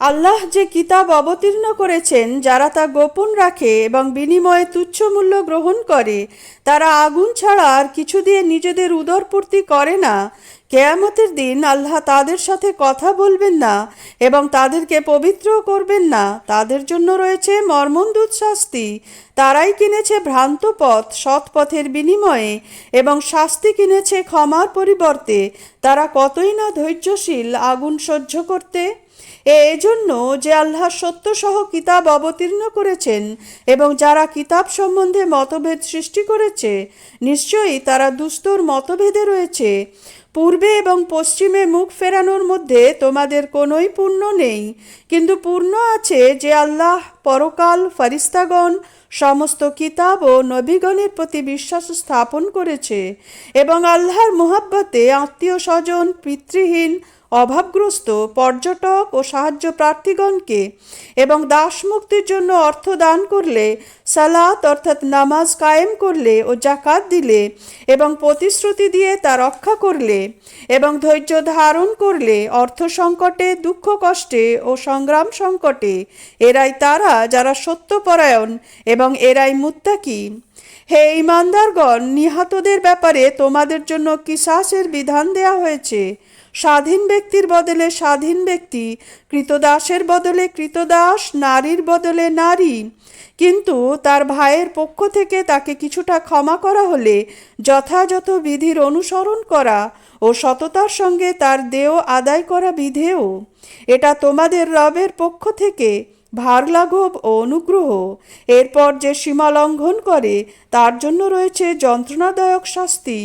আল্লাহ যে কিতাব অবতীর্ণ করেছেন, যারা তা গোপন রাখে এবং বিনিময়ে তুচ্ছ মূল্য গ্রহণ করে, তারা আগুন ছাড়া আর কিছু দিয়ে নিজেদের উদরপূর্তি করে না। কেয়ামতের দিন আল্লাহ তাদের সাথে কথা বলবেন না এবং তাদেরকে পবিত্র করবেন না। তাদের জন্য রয়েছে মর্মন্দুত শাস্তি। তারাই কিনেছে ভ্রান্ত পথ, সৎ পথের বিনিময়ে এবং শাস্তি কিনেছে ক্ষমার পরিবর্তে। তারা কতই না ধৈর্যশীল আগুন সহ্য করতে? এজন্য যে আল্লাহ সত্যসহ কিতাব অবতীর্ণ করেছেন এবং যারা কিতাব সম্বন্ধে মতভেদ সৃষ্টি করেছে, নিশ্চয়ই তারা দুস্তর মতভেদে রয়েছে। পূর্বে এবং পশ্চিমে মুখ ফেরানোর মধ্যে তোমাদের কোনোই পূর্ণ নেই। কিন্তু পূর্ণ আছে যে আল্লাহ, পরকাল, ফারিস্তাগণ, সমস্ত কিতাব ও নবীগণের প্রতি বিশ্বাস স্থাপন করেছে এবং আল্লাহর মোহাব্বতে আত্মীয় স্বজন পিতৃহীন, অভাবগ্রস্ত, পর্যটক ও সাহায্য প্রার্থীগণকে এবং দাস মুক্তির জন্য অর্থ দান করলে, সালাত অর্থাৎ নামাজ কায়েম করলে ও জাকাত দিলে এবং প্রতিশ্রুতি দিয়ে তা রক্ষা করলে এবং ধৈর্য ধারণ করলে অর্থ সংকটে, দুঃখ কষ্টে ও সংগ্রাম সংকটে, এরাই তারা যারা সত্যপরায়ণ এবং এরাই মুত্তাকি। হে ইমানদারগণ, নিহতদের ব্যাপারে তোমাদের জন্য কিসাসের বিধান দেয়া হয়েছে। স্বাধীন ব্যক্তির বদলে স্বাধীন ব্যক্তি, কৃতদাসের বদলে কৃতদাস, নারীর বদলে নারী। কিন্তু তার ভাইয়ের পক্ষ থেকে তাকে কিছুটা ক্ষমা করা হলে যথাযথ বিধির অনুসরণ করা ও সততার সঙ্গে তার দেহ আদায় করা বিধেয়। এটা তোমাদের রবের পক্ষ থেকে ভার লাঘব ও অনুগ্রহ। এরপর যে সীমা লঙ্ঘন করে তার জন্য রয়েছে যন্ত্রণাদায়ক শাস্তি।